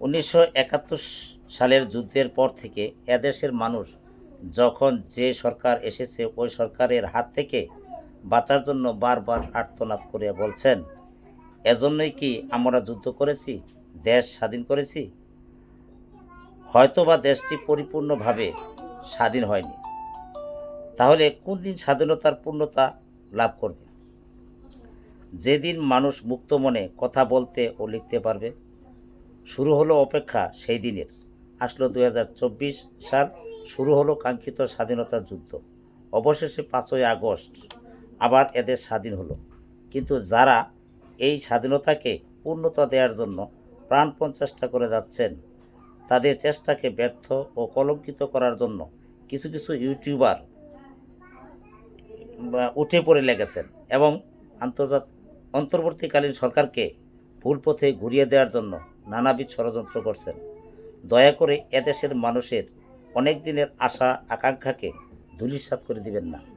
উনিশশো একাত্তর সালের যুদ্ধের পর থেকে এদেশের মানুষ যখন যে সরকার এসেছে, ওই সরকারের হাত থেকে বাঁচার জন্য বারবার আর্তনাদ করে বলছেন, এজন্যই কি আমরা যুদ্ধ করেছি? দেশ স্বাধীন করেছি? হয়তোবা দেশটি পরিপূর্ণভাবে স্বাধীন হয়নি। তাহলে কোন দিন স্বাধীনতার পূর্ণতা লাভ করবে? যেদিন মানুষ মুক্ত মনে কথা বলতে ও লিখতে পারবে শুরু হলো অপেক্ষা সেই দিনের। আসলো দু হাজার চব্বিশ সাল, শুরু হলো কাঙ্ক্ষিত স্বাধীনতার যুদ্ধ। অবশেষে পাঁচই আগস্ট আবার এদের স্বাধীন হলো। কিন্তু যারা এই স্বাধীনতাকে পূর্ণতা দেওয়ার জন্য প্রাণপণ চেষ্টা করে যাচ্ছেন, তাদের চেষ্টাকে ব্যর্থ ও কলঙ্কিত করার জন্য কিছু কিছু ইউটিউবার উঠে পড়ে লেগেছেন এবং আন্তর্জাতিক অন্তর্বর্তীকালীন সরকারকে ভুল পথে ঘুরিয়ে দেওয়ার জন্য নানাবিধ ষড়যন্ত্র করছেন। দয়া করে এদেশের মানুষের অনেক দিনের আশা, আকাঙ্ক্ষাকে ধূলিসাৎ করে দিবেন না।